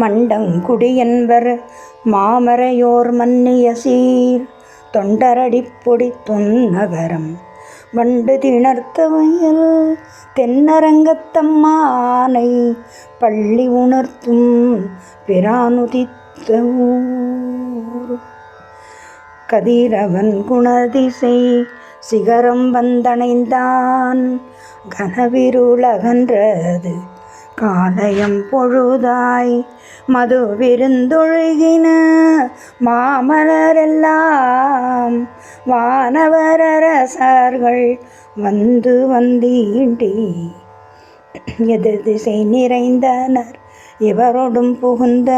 மண்டங்குடியன்பர் மாமரையோர் மன்னிய சீர் தொண்டரடிப்பொடி தொன்னகரம் வண்டு திணர்த்த வயல் தென்னரங்கத்தம்மானை பள்ளி உணர்த்தும் பிரானுதித்த ஊர். கதிரவன் குணதிசை சிகரம் வந்தணைந்தான் கனவிருளகன்றது காலயம் பொழுதாய் மது விருந்தொழுகின மாமலரெல்லாம் வானவரரசர்கள் வந்து வந்தீண்டி. எதிர் திசை நிறைந்தனர். இவரோடும் புகுந்த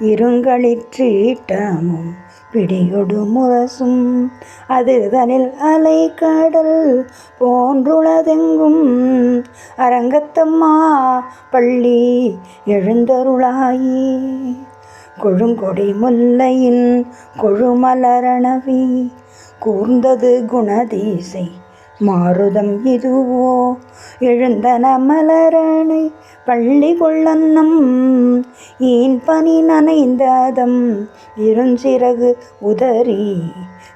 இருங்களிற்றீட்டமும் பிடியொடு முரசும் அதுதனில் அலை கடல் போன்றுளதெங்கும். அரங்கத்தம்மா பள்ளி எழுந்தருளாயே. கொழுங்கொடி முல்லையின் கொழுமலரணவி. கூர்ந்தது குணதீசை மாருதம் இதுவோ. எழுந்தன மலரணை பள்ளி கொள்ளன்னம். ஏன் பனி நனைந்ததம் இருஞ்சிறகு உதறி.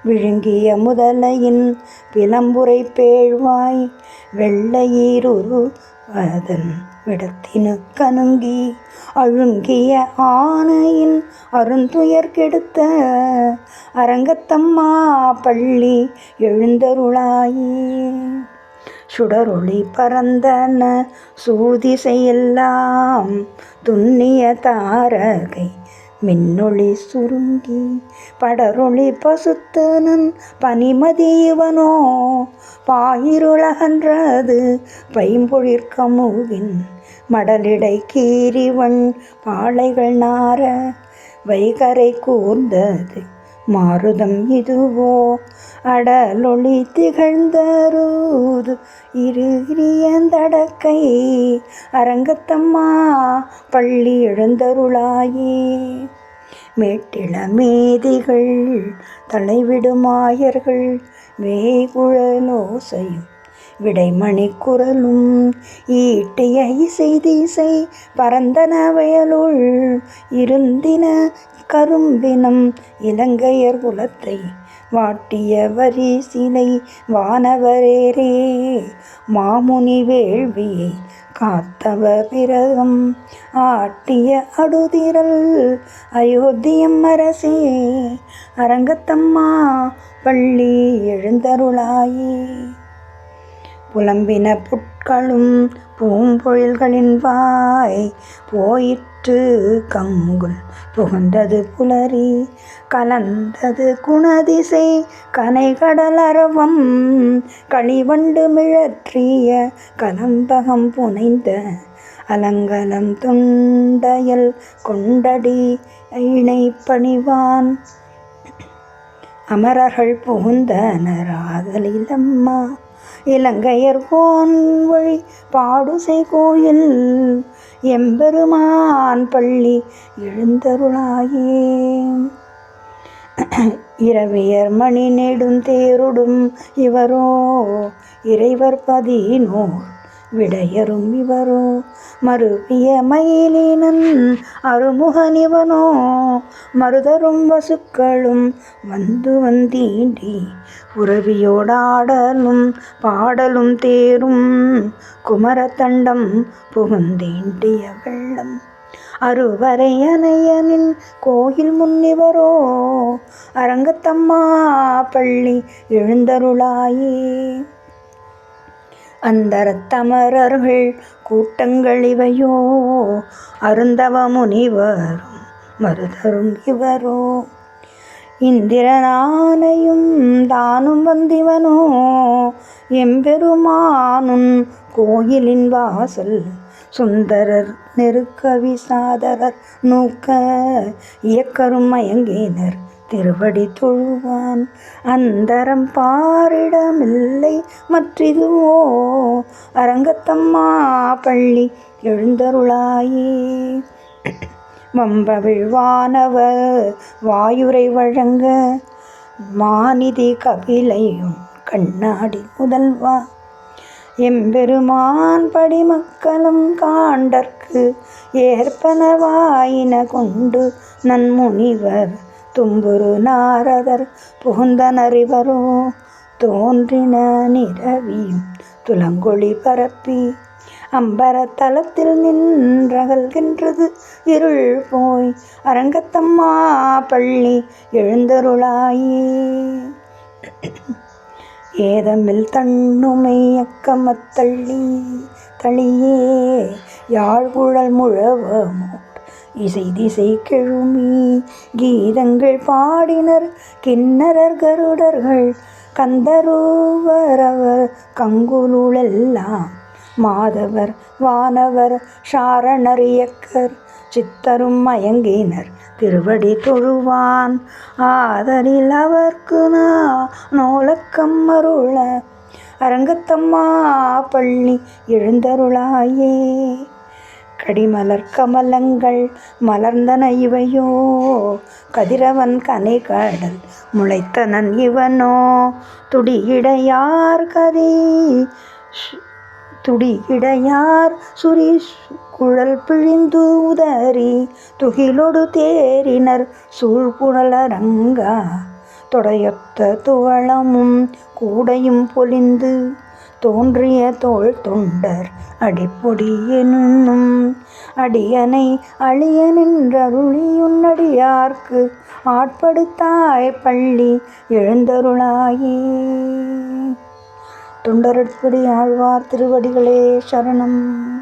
விழுங்கிய முதலையின் பிளம்புரை பேழ்வாய் வெள்ளையீருரு அதன் விடத்தினு கணுங்கி. அழுங்கிய ஆனையின் அருந்துயர் கெடுத்த அரங்கத்தம்மா பள்ளி எழுந்தருளாயே. சுடரொளி பரந்தன சூதிசையெல்லாம் துண்ணிய தாரகை மின்னொளி சுருங்கி படரொளி பசுத்தனன் பனிமதி இவனோ பாயிருளகன்றது பைம்பொழிற்கமுகின் மடலிடை கீரிவன் பாளைகள் நார வைகரை கூர்ந்தது. மாருதம் இதுவோ அடலொளி திகழ்ந்தருது. இருந்தடக்கை அரங்கத்தம்மா பள்ளி எழுந்தருளாயே. மேட்டிள மேதிகள் தலைவிடுமாயர்கள் வேகுழலோசையும் விடைமணி குரலும் ஈட்டிய இசை பரந்தன வயலுள் இருந்தின கரும்பினம் இலங்கையர் குலத்தை வாட்டிய வரி சிலை வானவரேரே. மாமுனி வேள்வியை காத்தவ பிறகம் ஆட்டிய அடுதிரல் அயோத்தியம் அரசே அரங்கத்தம்மா பள்ளி எழுந்தருளாயே. புலம்பின புட்களும் பூம்பொழில்களின் வாய் போயிற்று. கங்குல் புகுந்தது புலரி கலந்தது குணதிசை கனைகடலரவம் களிவண்டு மிழற்றிய கலம்பகம் புனைந்த அலங்கலம் தொண்டையல் கொண்டடி இணை பணிவான் அமரர்கள் புகுந்தனராதலிலம்மா இலங்கையர் போன் வழி பாடுசை கோயில் எம்பெருமான் பள்ளி எழுந்தருளாயே. இரவியர் மணி நெடுந்தேருடும் இவரோ இறைவர் பதினோர். விடையரும் இவரோ மறுவிய மயிலினன் அருமுகனிவனோ மருதரும் வசுக்களும் வந்து வந்தீண்டி உறவியோடாடலும் பாடலும் தேரும் குமரத்தண்டம் புகுந்தீண்டிய வெள்ளம். அருவரை அணையனின் கோயில் முன்னிவரோ அரங்கத்தம்மா பள்ளி எழுந்தருளாயே. அந்தரத்தமரர்கள் கூட்டங்கள் இவையோ. அருந்தவ முனிவரும் மருதரும் இவரோ. இந்திரனானையும் தானும் வந்திவனோ. எம்பெருமானும் கோயிலின் வாசல் சுந்தரர் நெருக்க விசாதரர் நூக்க. இயக்கரும் மயங்கினர் திருவடி தொழுவான். அந்தரம் பாரிடமில்லை மற்றிதுவோ? அரங்கத்தம்மா பள்ளி எழுந்தருளாயே. வம்பவிழ்வானவர் வாயுரை வழங்க மாநிதி கபிலையும் கண்ணாடி முதல்வா. எம்பெருமான் படிமக்களும் காண்டற்கு ஏற்பனவாயின கொண்டு நன்முனிவர் தும்புரு நாரதர் புகுந்தனறிவரோ தோன்றின நிரவியும் துலங்கொழி பரப்பி அம்பரத்தலத்தில் நின்றகல்கின்றது இருள் போய் அரங்கத்தம்மா பள்ளி எழுந்தருளாயே. ஏதமில் தண்ணுமை அக்கமத்தள்ளி தளியே யாழ்குழல் முழவமோ இசை திசை கெழுமி கீதங்கள் பாடினர் கிண்ணரர் கருடர்கள். கந்தரூவரவர் கங்குலுளெல்லாம் மாதவர் வானவர் சாரணர் இயக்கர் சித்தரும் மயங்கினர். திருவடி தொழுவான் ஆதலில் அவர்க்கு நோலக்கம் அருள அரங்கத்தம்மா பள்ளி எழுந்தருளாயே. கடிமலர் கமலங்கள் மலர்ந்தன இவையோ. கதிரவன் கனை கடல் முளைத்தனன் இவனோ. துடியிடையார் கதி துடியிடையார் சுரி குழல் பிழிந்து உதறி துகிலொடு தேறினர் சூழ்புணலரங்கா தொடையொத்த துவளமும் கூடையும் பொலிந்து தோன்றிய தோல் தொண்டர் அடிப்பொடி என்னும் அடியனை அழிய நின்றருளியுன்னடியார்க்கு ஆட்படுத்தாய் பள்ளி எழுந்தருளாயே. தொண்டரட்படி ஆழ்வார் திருவடிகளே சரணம்.